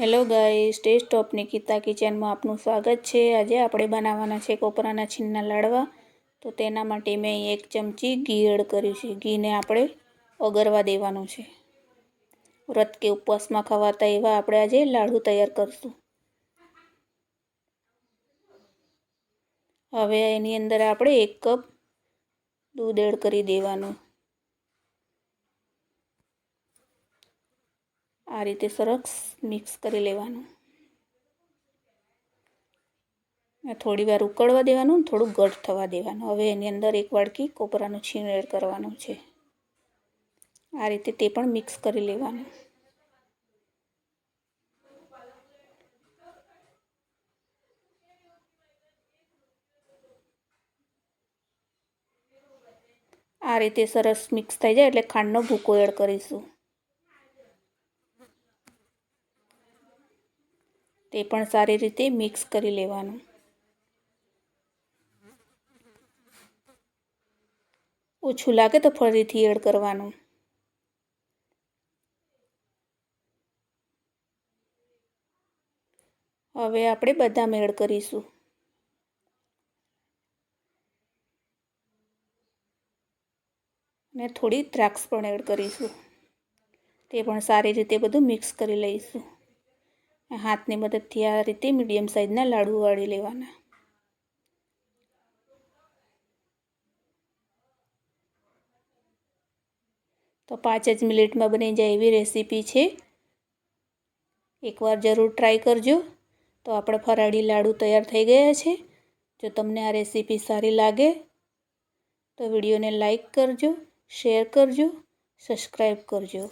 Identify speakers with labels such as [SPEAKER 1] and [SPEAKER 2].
[SPEAKER 1] Hello guys, taste of Nikita કિચનમાં આપનું સ્વાગત છે. આજે આપણે બનાવવાના છે કોપરાના છીનના લાડવા. તો તેના માટે મેં એક ચમચી ઘી એડ કર્યું છે. ઘીને આપણે ઓગરવા દેવાનું છે. વ્રત કે ઉપવાસમાં ખવાતા એવા આપણે આજે લાડુ તૈયાર કરશું. હવે એની અંદર આપણે એક કપ દૂધ એડ કરી દેવાનું. આ રીતે સરસ મિક્સ કરી લેવાનું. થોડી વાર ઉકળવા દેવાનું થોડું ઘટ થવા દેવાનું. હવે એની અંદર એક વાડકી કોપરાનું છીણ એડ કરવાનું છે. આ રીતે તે પણ મિક્સ કરી લેવાનું. આ રીતે સરસ મિક્સ થઈ જાય એટલે ખાંડનો ભૂકો એડ કરીશું. તે પણ સારી રીતે મિક્સ કરી લેવાનું. ઓછું લાગે તો ફરીથી એડ કરવાનું. હવે આપણે બદામ એડ કરીશું. અને થોડી દ્રાક્ષ પણ એડ કરીશું. તે પણ સારી રીતે બધું મિક્સ કરી લઈશું. હાથની મદદથી આ રીતે મીડિયમ સાઇઝના લાડુ વાળી લેવાના. તો પાંચ જ મિનિટમાં બની જાય એવી રેસીપી છે. એકવાર જરૂર ટ્રાય કરજો. તો આપણા ફરાળી લાડુ તૈયાર થઈ ગયા છે. જો તમને આ રેસીપી સારી લાગે, તો વિડીયોને લાઈક કરજો, શેર કરજો સબસ્ક્રાઈબ કરજો.